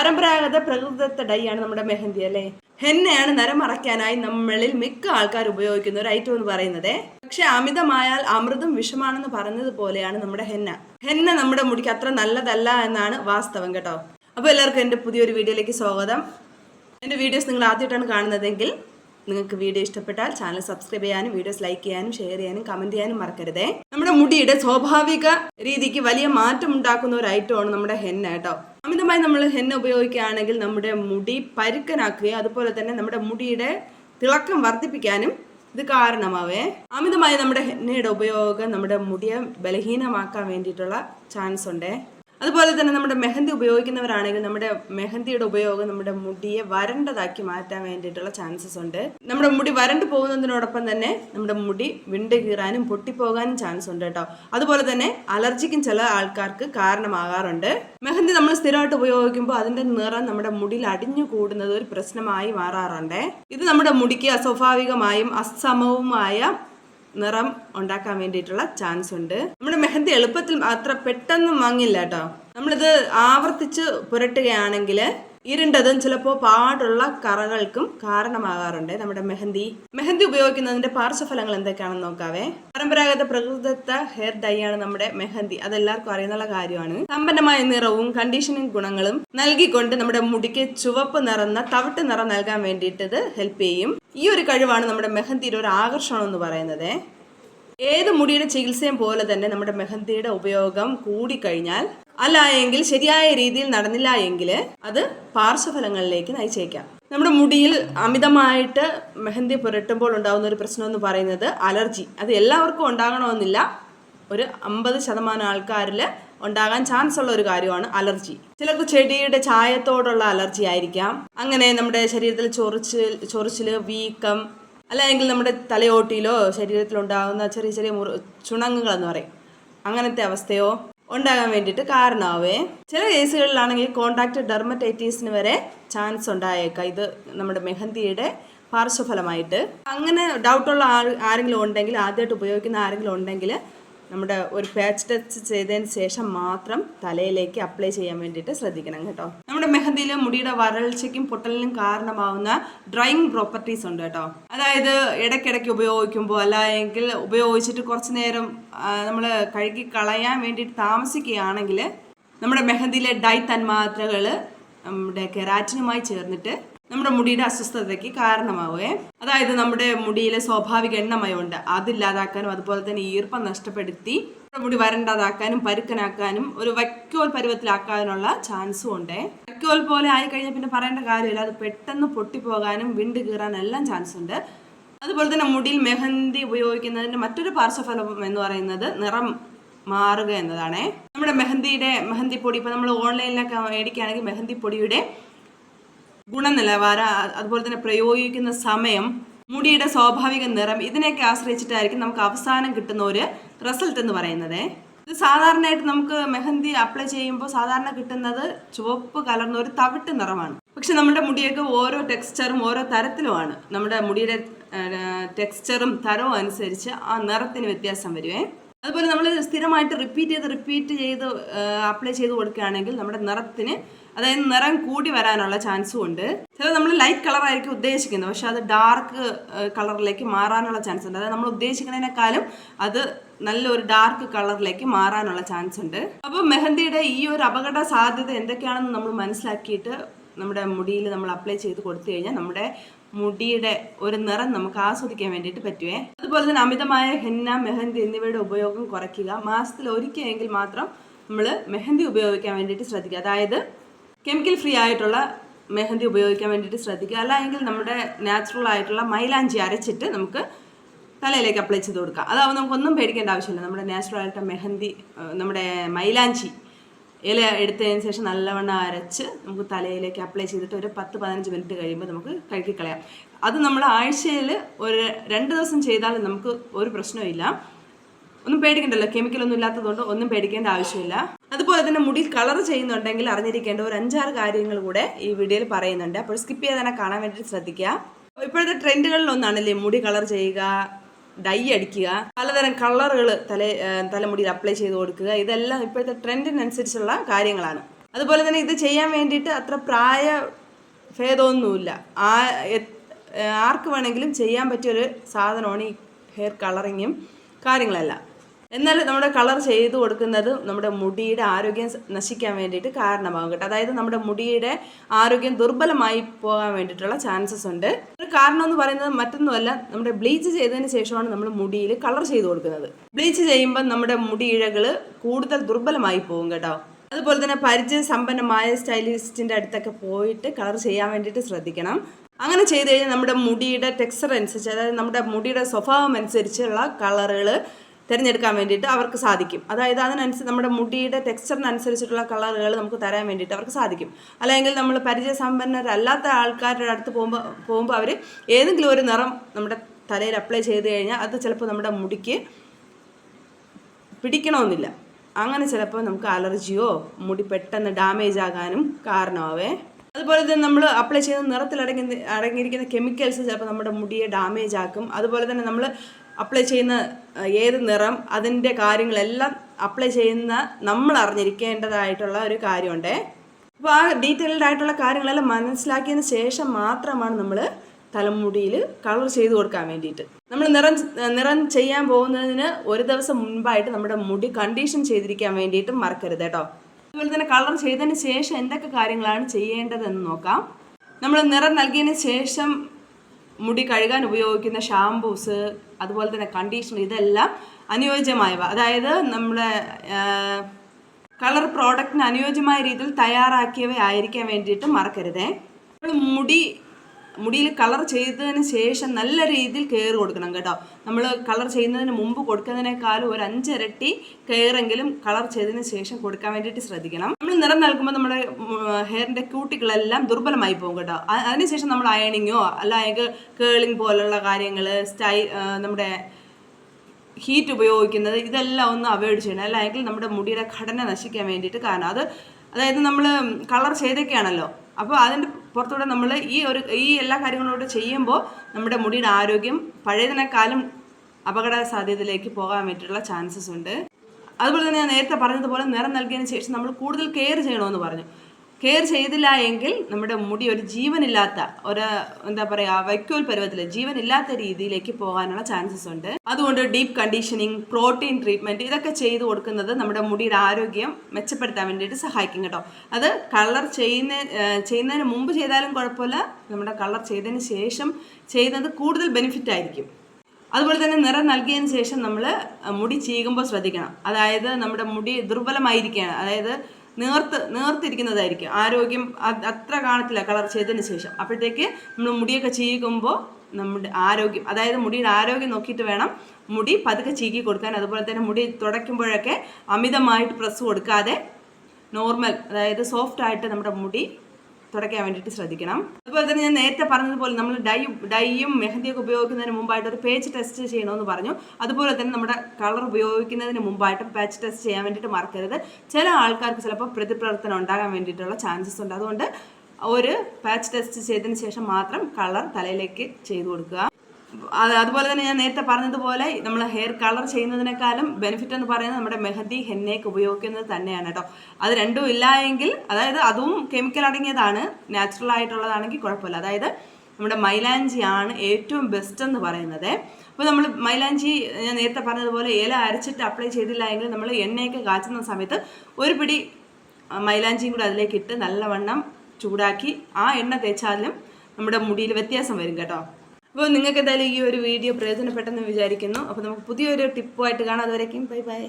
പരമ്പരാഗത പ്രകൃതത്തെ ഡൈ ആണ് നമ്മുടെ മെഹന്തി അല്ലേ? ഹെന്നയാണ് നരമറയ്ക്കാനായി മറയ്ക്കാനായി നമ്മളിൽ മിക്ക ആൾക്കാർ ഉപയോഗിക്കുന്ന ഒരു ഐറ്റം എന്ന് പറയുന്നത്. പക്ഷെ അമിതമായാൽ അമൃതും വിഷമാണെന്ന് പറഞ്ഞതുപോലെയാണ് നമ്മുടെ ഹെന്ന. ഹെന്ന നമ്മുടെ മുടിക്ക് അത്ര നല്ലതല്ല എന്നാണ് വാസ്തവം കേട്ടോ. അപ്പോൾ എല്ലാവർക്കും എന്റെ പുതിയൊരു വീഡിയോയിലേക്ക് സ്വാഗതം. എന്റെ വീഡിയോസ് നിങ്ങൾ ആദ്യമായിട്ടാണ് കാണുന്നതെങ്കിൽ നിങ്ങൾക്ക് വീഡിയോ ഇഷ്ടപ്പെട്ടാൽ ചാനൽ സബ്സ്ക്രൈബ് ചെയ്യാനും വീഡിയോസ് ലൈക്ക് ചെയ്യാനും ഷെയർ ചെയ്യാനും കമന്റ് ചെയ്യാനും മറക്കരുതേ. നമ്മുടെ മുടിയുടെ സ്വാഭാവിക രീതിക്ക് വലിയ മാറ്റം ഉണ്ടാക്കുന്ന ഒരു ഐറ്റമാണ് നമ്മുടെ ഹെന്ന കേട്ടോ. അമിതമായി നമ്മൾ ഹെന്ന ഉപയോഗിക്കുകയാണെങ്കിൽ നമ്മുടെ മുടി പരുക്കനാക്കുകയും അതുപോലെ തന്നെ നമ്മുടെ മുടിയുടെ തിളക്കം വർദ്ധിപ്പിക്കാനും ഇത് കാരണമാവേ. അമിതമായി നമ്മുടെ ഹെന്നയുടെ ഉപയോഗം നമ്മുടെ മുടിയെ ബലഹീനമാക്കാൻ വേണ്ടിയിട്ടുള്ള ചാൻസ് ഉണ്ടേ. അതുപോലെ തന്നെ നമ്മുടെ മെഹന്തി ഉപയോഗിക്കുന്നവരാണെങ്കിൽ നമ്മുടെ മെഹന്തിയുടെ ഉപയോഗം നമ്മുടെ മുടിയെ വരണ്ടതാക്കി മാറ്റാൻ വേണ്ടിയിട്ടുള്ള ചാൻസസ് ഉണ്ട്. നമ്മുടെ മുടി വരണ്ടു പോകുന്നതിനോടൊപ്പം തന്നെ നമ്മുടെ മുടി വിണ്ട് കീറാനും പൊട്ടിപ്പോകാനും ചാൻസ് ഉണ്ട് കേട്ടോ. അതുപോലെ തന്നെ അലർജിക്കും ചില ആൾക്കാർക്ക് കാരണമാകാറുണ്ട്. മെഹന്തി നമ്മൾ സ്ഥിരമായിട്ട് ഉപയോഗിക്കുമ്പോൾ അതിന്റെ നിറം നമ്മുടെ മുടിയിൽ അടിഞ്ഞു കൂടുന്നത് ഒരു പ്രശ്നമായി മാറാറുണ്ട്. ഇത് നമ്മുടെ മുടിക്ക് അസ്വാഭാവികമായും അസമവുമായ നിറം ഉണ്ടാക്കാൻ വേണ്ടിയിട്ടുള്ള ചാൻസ് ഉണ്ട്. നമ്മുടെ മെഹന്തി എളുപ്പത്തിൽ അത്ര പെട്ടെന്ന് മങ്ങില്ല കേട്ടോ. നമ്മളിത് ആവർത്തിച്ച് പുരട്ടുകയാണെങ്കിൽ ഇരുണ്ടതും ചിലപ്പോൾ പാടുള്ള കറകൾക്കും കാരണമാകാറുണ്ട്. നമ്മുടെ മെഹന്തി. മെഹന്തി ഉപയോഗിക്കുന്നതിന്റെ പാർശ്വഫലങ്ങൾ എന്തൊക്കെയാണെന്ന് നോക്കാവേ. പരമ്പരാഗത പ്രകൃതിദത്ത ഹെയർ ഡൈ ആണ് നമ്മുടെ മെഹന്തി. അതെല്ലാവർക്കും അറിയുന്നുള്ള കാര്യമാണ്. സമ്പന്നമായ നിറവും കണ്ടീഷനിങ് ഗുണങ്ങളും നൽകിക്കൊണ്ട് നമ്മുടെ മുടിക്ക് ചുവപ്പ് നിറന്ന തവിട്ട് നിറം നൽകാൻ വേണ്ടിയിട്ടത് ഹെൽപ്പ് ചെയ്യും. ഈ ഒരു കഴിവാണ് നമ്മുടെ മെഹന്തിയുടെ ഒരു ആകർഷണം എന്ന് പറയുന്നത്. ഏത് മുടിയുടെ ചികിത്സയും പോലെ തന്നെ നമ്മുടെ മെഹന്തിയുടെ ഉപയോഗം കൂടിക്കഴിഞ്ഞാൽ അല്ല എങ്കിൽ ശരിയായ രീതിയിൽ നടന്നില്ല എങ്കിൽ അത് പാർശ്വഫലങ്ങളിലേക്ക് നയിച്ചേക്കാം. നമ്മുടെ മുടിയിൽ അമിതമായിട്ട് മെഹന്തി പുരട്ടുമ്പോൾ ഉണ്ടാകുന്ന ഒരു പ്രശ്നം എന്ന് പറയുന്നത് അലർജി. അത് എല്ലാവർക്കും ഉണ്ടാകണമെന്നില്ല. ഒരു അമ്പത് ശതമാനം ആൾക്കാരിൽ ഉണ്ടാകാൻ ചാൻസ് ഉള്ള ഒരു കാര്യമാണ് അലർജി. ചിലർക്ക് ചെടിയുടെ ചായത്തോടുള്ള അലർജി ആയിരിക്കാം. അങ്ങനെ നമ്മുടെ ശരീരത്തിൽ ചൊറിച്ചിൽ ചൊറിച്ചിൽ വീക്കം അല്ലെങ്കിൽ നമ്മുടെ തലയോട്ടിയിലോ ശരീരത്തിലുണ്ടാകുന്ന ചെറിയ ചെറിയ മുറി ചുണങ്ങുകൾ എന്ന് പറയും. അങ്ങനത്തെ അവസ്ഥയോ? ഉണ്ടാകാൻ വേണ്ടിയിട്ട് കാരണമാവേ. ചില കേസുകളിലാണെങ്കിൽ കോണ്ടാക്ട് ഡെർമറ്റൈറ്റീസിന് വരെ ചാൻസ് ഉണ്ടായേക്കാം. ഇത് നമ്മുടെ മെഹന്തിയുടെ പാർശ്വഫലമായിട്ട്. അങ്ങനെ ഡൗട്ടുള്ള ആരെങ്കിലും ഉണ്ടെങ്കിൽ ആദ്യമായിട്ട് ഉപയോഗിക്കുന്ന ആരെങ്കിലും ഉണ്ടെങ്കിൽ നമ്മുടെ ഒരു പാച്ച് ടച്ച് ചെയ്തതിന് ശേഷം മാത്രം തലയിലേക്ക് അപ്ലൈ ചെയ്യാൻ വേണ്ടിയിട്ട് ശ്രദ്ധിക്കണം കേട്ടോ. നമ്മുടെ മെഹന്തിയിൽ മുടിയുടെ വരൾച്ചയ്ക്കും പൊട്ടലിനും കാരണമാവുന്ന ഡ്രൈയിങ് പ്രോപ്പർട്ടീസ് ഉണ്ട് കേട്ടോ. അതായത് ഇടയ്ക്കിടയ്ക്ക് ഉപയോഗിക്കുമ്പോൾ അല്ലെങ്കിൽ ഉപയോഗിച്ചിട്ട് കുറച്ച് നേരം നമ്മൾ കഴുകി കളയാൻ വേണ്ടിയിട്ട് താമസിക്കുകയാണെങ്കിൽ നമ്മുടെ മെഹന്തിയിലെ ഡൈ തന്മാത്രകൾ നമ്മുടെ കെരാറ്റിനുമായി ചേർന്നിട്ട് നമ്മുടെ മുടിയുടെ അസ്വസ്ഥതയ്ക്ക് കാരണമാവുകയെ അതായത് നമ്മുടെ മുടിയിലെ സ്വാഭാവിക എണ്ണമയമുണ്ട്. അതില്ലാതാക്കാനും അതുപോലെ തന്നെ ഈർപ്പം നഷ്ടപ്പെടുത്തി നമ്മുടെ മുടി വരണ്ടതാക്കാനും പരുക്കനാക്കാനും ഒരു വൈക്കോൽ പരുവത്തിലാക്കാനുള്ള ചാൻസും ഉണ്ട്. വൈക്കോൽ പോലെ ആയി കഴിഞ്ഞാൽ പിന്നെ പറയേണ്ട കാര്യമില്ല. അത് പെട്ടെന്ന് പൊട്ടിപ്പോകാനും വിണ്ട് കീറാനും എല്ലാം ചാൻസ് ഉണ്ട്. അതുപോലെ തന്നെ മുടിയിൽ മെഹന്തി ഉപയോഗിക്കുന്നതിന്റെ മറ്റൊരു പാർശ്വഫലം എന്ന് പറയുന്നത് നിറം മാറുക എന്നതാണ്. നമ്മുടെ മെഹന്തിയുടെ മെഹന്തി പൊടി ഇപ്പം നമ്മൾ ഓൺലൈനിലൊക്കെ മേടിക്കുകയാണെങ്കിൽ മെഹന്തി പൊടിയുടെ ഗുണനിലവാരം അതുപോലെ തന്നെ പ്രയോഗിക്കുന്ന സമയം മുടിയുടെ സ്വാഭാവിക നിറം ഇതിനെയൊക്കെ ആശ്രയിച്ചിട്ടായിരിക്കും നമുക്ക് അവസാനം കിട്ടുന്ന ഒരു റിസൾട്ട് എന്ന് പറയുന്നത്. ഇത് സാധാരണയായിട്ട് നമുക്ക് മെഹന്തി അപ്ലൈ ചെയ്യുമ്പോൾ സാധാരണ കിട്ടുന്നത് ചുവപ്പ് കലർന്ന ഒരു തവിട്ട് നിറമാണ്. പക്ഷെ നമ്മുടെ മുടിയൊക്കെ ഓരോ ടെക്സ്ചറും ഓരോ തരത്തിലുമാണ്. നമ്മുടെ മുടിയുടെ ടെക്സ്ചറും തരവും അനുസരിച്ച് ആ നിറത്തിന് വ്യത്യാസം വരുവേ. അതുപോലെ നമ്മൾ സ്ഥിരമായിട്ട് റിപ്പീറ്റ് ചെയ്ത് റിപ്പീറ്റ് ചെയ്ത് അപ്ലൈ ചെയ്ത് കൊടുക്കുകയാണെങ്കിൽ നമ്മുടെ നിറത്തിന് അതായത് നിറം കൂടി വരാനുള്ള ചാൻസും ഉണ്ട്. ചില നമ്മൾ ലൈറ്റ് കളറായിരിക്കും ഉദ്ദേശിക്കുന്നത് പക്ഷെ അത് ഡാർക്ക് കളറിലേക്ക് മാറാനുള്ള ചാൻസ് ഉണ്ട്. അതായത് നമ്മൾ ഉദ്ദേശിക്കുന്നതിനേക്കാളും അത് നല്ലൊരു ഡാർക്ക് കളറിലേക്ക് മാറാനുള്ള ചാൻസ് ഉണ്ട്. അപ്പോൾ മെഹന്തിയുടെ ഈ ഒരു അപകട സാധ്യത എന്തൊക്കെയാണെന്ന് നമ്മൾ മനസ്സിലാക്കിയിട്ട് നമ്മുടെ മുടിയിൽ നമ്മൾ അപ്ലൈ ചെയ്ത് കൊടുത്തു കഴിഞ്ഞാൽ നമ്മുടെ മുടിയുടെ ഒരു നിറം നമുക്ക് ആസ്വദിക്കാൻ വേണ്ടിയിട്ട് പറ്റുവേ. അതുപോലെ തന്നെ അമിതമായ ഹെന്ന മെഹന്തി എന്നിവയുടെ ഉപയോഗം കുറയ്ക്കുക. മാസത്തിൽ ഒരിക്കലെങ്കിൽ മാത്രം നമ്മൾ മെഹന്തി ഉപയോഗിക്കാൻ വേണ്ടിയിട്ട് ശ്രദ്ധിക്കുക. അതായത് കെമിക്കൽ ഫ്രീ ആയിട്ടുള്ള മെഹന്തി ഉപയോഗിക്കാൻ വേണ്ടിയിട്ട് ശ്രദ്ധിക്കുക. അല്ലെങ്കിൽ നമ്മുടെ നാച്ചുറൽ ആയിട്ടുള്ള മൈലാഞ്ചി അരച്ചിട്ട് നമുക്ക് തലയിലേക്ക് അപ്ലൈ ചെയ്ത് കൊടുക്കുക. അതാവുമ്പോൾ നമുക്കൊന്നും പേടിക്കേണ്ട ആവശ്യമില്ല. നമ്മുടെ നാച്ചുറൽ ആയിട്ട് മെഹന്തി നമ്മുടെ മൈലാഞ്ചി ഇല എടുത്തതിന് ശേഷം നല്ലവണ്ണം അരച്ച് നമുക്ക് തലയിലേക്ക് അപ്ലൈ ചെയ്തിട്ട് ഒരു പത്ത് പതിനഞ്ച് മിനിറ്റ് കഴിയുമ്പോൾ നമുക്ക് കഴുകിക്കളയാം. അത് നമ്മൾ ആഴ്ചയിൽ ഒരു രണ്ട് ദിവസം ചെയ്താൽ നമുക്ക് ഒരു പ്രശ്നവുമില്ല. ഒന്നും പേടിക്കണ്ടല്ലോ. കെമിക്കൽ ഒന്നും ഇല്ലാത്തതുകൊണ്ട് ഒന്നും പേടിക്കേണ്ട ആവശ്യമില്ല. അതുപോലെ തന്നെ മുടി കളർ ചെയ്യുന്നുണ്ടെങ്കിൽ അറിഞ്ഞിരിക്കേണ്ട ഒരു അഞ്ചാറ് കാര്യങ്ങൾ കൂടെ ഈ വീഡിയോയിൽ പറയുന്നുണ്ട്. അപ്പോൾ സ്കിപ്പ് ചെയ്യാതെ കാണാൻ വേണ്ടിയിട്ട് ശ്രദ്ധിക്കുക. ഇപ്പോഴത്തെ ട്രെൻഡുകളിൽ ഒന്നാണല്ലേ മുടി കളർ ചെയ്യുക ഡൈ അടിക്കുക. പലതരം കളറുകൾ തല തലമുടിയിൽ അപ്ലൈ ചെയ്ത് കൊടുക്കുക. ഇതെല്ലാം ഇപ്പോഴത്തെ ട്രെൻഡിനനുസരിച്ചുള്ള കാര്യങ്ങളാണ്. അതുപോലെ തന്നെ ഇത് ചെയ്യാൻ വേണ്ടിയിട്ട് അത്ര പ്രായ ഭേദമൊന്നുമില്ല. ആ ആർക്ക് വേണമെങ്കിലും ചെയ്യാൻ പറ്റിയൊരു സാധനമാണ് ഈ ഹെയർ കളറിങ്ങും കാര്യങ്ങളെല്ലാം. എന്നാൽ നമ്മുടെ കളർ ചെയ്ത് കൊടുക്കുന്നത് നമ്മുടെ മുടിയുടെ ആരോഗ്യം നശിക്കാൻ വേണ്ടിയിട്ട് കാരണമാകും കേട്ടോ. അതായത് നമ്മുടെ മുടിയുടെ ആരോഗ്യം ദുർബലമായി പോകാൻ വേണ്ടിയിട്ടുള്ള ചാൻസസ് ഉണ്ട്. ഒരു കാരണം എന്ന് പറയുന്നത് മറ്റൊന്നുമല്ല നമ്മുടെ ബ്ലീച്ച് ചെയ്തതിന് ശേഷമാണ് നമ്മൾ മുടിയിൽ കളർ ചെയ്ത് കൊടുക്കുന്നത്. ബ്ലീച്ച് ചെയ്യുമ്പോൾ നമ്മുടെ മുടി ഇഴകൾ കൂടുതൽ ദുർബലമായി പോകും കേട്ടോ. അതുപോലെ തന്നെ പരിചയ സമ്പന്നമായ സ്റ്റൈലിസ്റ്റിന്റെ അടുത്തൊക്കെ പോയിട്ട് കളർ ചെയ്യാൻ വേണ്ടിയിട്ട് ശ്രദ്ധിക്കണം. അങ്ങനെ ചെയ്ത് കഴിഞ്ഞാൽ നമ്മുടെ മുടിയുടെ ടെക്സ്ചർ അനുസരിച്ച് അതായത് നമ്മുടെ മുടിയുടെ സ്വഭാവം അനുസരിച്ചുള്ള കളറുകൾ തിരഞ്ഞെടുക്കാൻ വേണ്ടിയിട്ട് അവർക്ക് സാധിക്കും. അതായത് അതിനനുസരിച്ച് നമ്മുടെ മുടിയുടെ ടെക്സ്ചറിനനുസരിച്ചിട്ടുള്ള കളറുകൾ നമുക്ക് തരാൻ വേണ്ടിയിട്ട് അവർക്ക് സാധിക്കും. അല്ലെങ്കിൽ നമ്മൾ പരിചയസമ്പന്നരല്ലാത്ത ആൾക്കാരുടെ അടുത്ത് പോകുമ്പോൾ പോകുമ്പോൾ അവർ ഏതെങ്കിലും ഒരു നിറം നമ്മുടെ തലയിൽ അപ്ലൈ ചെയ്ത് കഴിഞ്ഞാൽ അത് ചിലപ്പോൾ നമ്മുടെ മുടിക്ക് പിടിക്കണമെന്നില്ല. അങ്ങനെ ചിലപ്പോൾ നമുക്ക് അലർജിയോ മുടി പെട്ടെന്ന് ഡാമേജ് ആകാനും കാരണമാവേ. അതുപോലെ തന്നെ നമ്മൾ അപ്ലൈ ചെയ്യുന്ന നിറത്തിൽ അടങ്ങി അടങ്ങിയിരിക്കുന്ന കെമിക്കൽസ് ചിലപ്പോൾ നമ്മുടെ മുടിയെ ഡാമേജ് ആക്കും. അതുപോലെ തന്നെ നമ്മൾ അപ്ലൈ ചെയ്യുന്ന ഏത് നിറം അതിന്റെ കാര്യങ്ങളെല്ലാം അപ്ലൈ ചെയ്യുന്ന നമ്മൾ അറിഞ്ഞിരിക്കേണ്ടതായിട്ടുള്ള ഒരു കാര്യമുണ്ടേ. അപ്പോൾ ആ ഡീറ്റെയിൽഡ് ആയിട്ടുള്ള കാര്യങ്ങളെല്ലാം മനസ്സിലാക്കിയതിന് ശേഷം മാത്രമാണ് നമ്മൾ തലമുടിയിൽ കളർ ചെയ്ത് കൊടുക്കാൻ വേണ്ടിയിട്ട്. നമ്മൾ നിറം നിറം ചെയ്യാൻ പോകുന്നതിന് ഒരു ദിവസം മുൻപായിട്ട് നമ്മുടെ മുടി കണ്ടീഷൻ ചെയ്തിരിക്കാൻ വേണ്ടിയിട്ട് മറക്കരുത് കേട്ടോ. അതുപോലെ തന്നെ കളർ ചെയ്തതിന് ശേഷം എന്തൊക്കെ കാര്യങ്ങളാണ് ചെയ്യേണ്ടതെന്ന് നോക്കാം. നമ്മൾ നിറം നൽകിയതിന് ശേഷം മുടി കഴുകാൻ ഉപയോഗിക്കുന്ന ഷാംപൂസ് അതുപോലെ തന്നെ കണ്ടീഷണർ ഇതെല്ലാം അനുയോജ്യമായവ. അതായത് നമ്മുടെ കളർ പ്രോഡക്റ്റിന് അനുയോജ്യമായ രീതിയിൽ തയ്യാറാക്കിയവ ആയിരിക്കാൻ വേണ്ടിയിട്ട് മറക്കരുതേ. മുടി മുടിയിൽ കളർ ചെയ്തതിന് ശേഷം നല്ല രീതിയിൽ കെയർ കൊടുക്കണം കേട്ടോ. നമ്മൾ കളർ ചെയ്യുന്നതിന് മുമ്പ് കൊടുക്കുന്നതിനേക്കാളും ഒരു അഞ്ചിരട്ടി കെയറെങ്കിലും കളർ ചെയ്തതിന് ശേഷം കൊടുക്കാൻ വേണ്ടിയിട്ട് ശ്രദ്ധിക്കണം. നമ്മൾ നിറം നൽകുമ്പോൾ നമ്മുടെ ഹെയറിന്റെ ക്യൂട്ടികളെല്ലാം ദുർബലമായി പോകും കേട്ടോ. അതിനുശേഷം നമ്മൾ അയണിങ്ങോ അല്ലെങ്കിൽ കേളിങ് പോലുള്ള കാര്യങ്ങൾ സ്റ്റൈ നമ്മുടെ ഹീറ്റ് ഉപയോഗിക്കുന്നത് ഇതെല്ലാം ഒന്ന് അവോയ്ഡ് ചെയ്യണം. അല്ലെങ്കിൽ നമ്മുടെ മുടിയുടെ ഘടന നശിക്കാൻ വേണ്ടിയിട്ട് കാരണം. അത് അതായത് നമ്മൾ കളർ ചെയ്തൊക്കെയാണല്ലോ. അപ്പോൾ അതിന്റെ പുറത്തൂടെ നമ്മൾ ഈ ഒരു ഈ എല്ലാ കാര്യങ്ങളോട് ചെയ്യുമ്പോൾ നമ്മുടെ മുടിയുടെ ആരോഗ്യം പഴയതിനേക്കാളും അപകട സാധ്യതയിലേക്ക് പോകാൻ വേണ്ടിയിട്ടുള്ള ചാൻസസ് ഉണ്ട്. അതുപോലെ തന്നെ ഞാൻ നേരത്തെ പറഞ്ഞതുപോലെ നിറം നൽകിയതിന് ശേഷം നമ്മൾ കൂടുതൽ കെയർ ചെയ്യണമെന്ന് പറഞ്ഞു. കെയർ ചെയ്തില്ല എങ്കിൽ നമ്മുടെ മുടി ഒരു ജീവനില്ലാത്ത ഒരു എന്താ പറയുക വൈക്കോൽ പരുവത്തിൽ ജീവനില്ലാത്ത രീതിയിലേക്ക് പോകാനുള്ള ചാൻസസ് ഉണ്ട്. അതുകൊണ്ട് ഡീപ്പ് കണ്ടീഷനിങ് പ്രോട്ടീൻ ട്രീറ്റ്മെന്റ് ഇതൊക്കെ ചെയ്തു കൊടുക്കുന്നത് നമ്മുടെ മുടിയുടെ ആരോഗ്യം മെച്ചപ്പെടുത്താൻ വേണ്ടിയിട്ട് സഹായിക്കും കേട്ടോ. അത് കളർ ചെയ്യുന്ന ചെയ്യുന്നതിന് മുമ്പ് ചെയ്താലും കുഴപ്പമില്ല. നമ്മുടെ കളർ ചെയ്തതിന് ശേഷം ചെയ്യുന്നത് കൂടുതൽ ബെനിഫിറ്റ് ആയിരിക്കും. അതുപോലെ തന്നെ നിറം നൽകിയതിന് ശേഷം നമ്മൾ മുടി ചീകുമ്പോൾ ശ്രദ്ധിക്കണം. അതായത് നമ്മുടെ മുടി ദുർബലമായിരിക്കുകയാണ്. അതായത് നേർത്ത് നേർത്തിരിക്കുന്നതായിരിക്കും. ആരോഗ്യം അത്ര കാണത്തില്ല കളർ ചെയ്തതിന് ശേഷം. അപ്പോഴത്തേക്ക് നമ്മൾ മുടിയൊക്കെ ചീകുമ്പോൾ നമ്മുടെ ആരോഗ്യം അതായത് മുടിയുടെ ആരോഗ്യം നോക്കിയിട്ട് വേണം മുടി പതുക്കെ ചീകി കൊടുക്കാൻ. അതുപോലെ തന്നെ മുടി തുടയ്ക്കുമ്പോഴൊക്കെ അമിതമായിട്ട് പ്രസ് കൊടുക്കാതെ നോർമൽ അതായത് സോഫ്റ്റ് ആയിട്ട് നമ്മുടെ മുടി തുടയ്ക്കാൻ വേണ്ടിയിട്ട് ശ്രദ്ധിക്കണം. അതുപോലെ തന്നെ ഞാൻ നേരത്തെ പറഞ്ഞതുപോലെ നമ്മൾ ഡൈ ഡൈയും മെഹന്തിയൊക്കെ ഉപയോഗിക്കുന്നതിന് മുമ്പായിട്ട് ഒരു പേച്ച് ടെസ്റ്റ് ചെയ്യണമെന്ന് പറഞ്ഞു. അതുപോലെ തന്നെ നമ്മുടെ കളർ ഉപയോഗിക്കുന്നതിന് മുമ്പായിട്ട് പാച്ച് ടെസ്റ്റ് ചെയ്യാൻ വേണ്ടിയിട്ട് മറക്കരുത്. ചില ആൾക്കാർക്ക് ചിലപ്പോൾ പ്രതിപ്രവർത്തനം ഉണ്ടാകാൻ വേണ്ടിയിട്ടുള്ള ചാൻസസ് ഉണ്ട്. അതുകൊണ്ട് ഒരു പാച്ച് ടെസ്റ്റ് ചെയ്തതിന് ശേഷം മാത്രം കളർ തലയിലേക്ക് ചെയ്തു കൊടുക്കുക. അതുപോലെ തന്നെ ഞാൻ നേരത്തെ പറഞ്ഞതുപോലെ നമ്മൾ ഹെയർ കളർ ചെയ്യുന്നതിനേക്കാളും ബെനിഫിറ്റ് എന്ന് പറയുന്നത് നമ്മുടെ മെഹന്തി ഹെന്നയൊക്കെ ഉപയോഗിക്കുന്നത് തന്നെയാണ് കേട്ടോ. അത് രണ്ടും ഇല്ല എങ്കിൽ അതായത് അതും കെമിക്കൽ അടങ്ങിയതാണ് നാച്ചുറൽ ആയിട്ടുള്ളതാണെങ്കിൽ കുഴപ്പമില്ല. അതായത് നമ്മുടെ മൈലാഞ്ചി ആണ് ഏറ്റവും ബെസ്റ്റ് എന്ന് പറയുന്നത്. അപ്പോൾ നമ്മൾ മൈലാഞ്ചി ഞാൻ നേരത്തെ പറഞ്ഞതുപോലെ ഇല അരച്ചിട്ട് അപ്ലൈ ചെയ്തില്ല എങ്കിൽ നമ്മൾ എണ്ണയൊക്കെ കാച്ചുന്ന സമയത്ത് ഒരു പിടി മൈലാഞ്ചിയും കൂടെ അതിലേക്ക് ഇട്ട് നല്ലവണ്ണം ചൂടാക്കി ആ എണ്ണ തേച്ചാലും നമ്മുടെ മുടിയിൽ വ്യത്യാസം വരും കേട്ടോ. അപ്പോൾ നിങ്ങൾക്ക് എന്തായാലും ഈ ഒരു വീഡിയോ പ്രയോജനപ്പെട്ടെന്ന് വിചാരിക്കുന്നു. അപ്പോൾ നമുക്ക് പുതിയൊരു ടിപ്പുമായിട്ട് കാണാം. അതുവരേക്കും ബൈ ബൈ.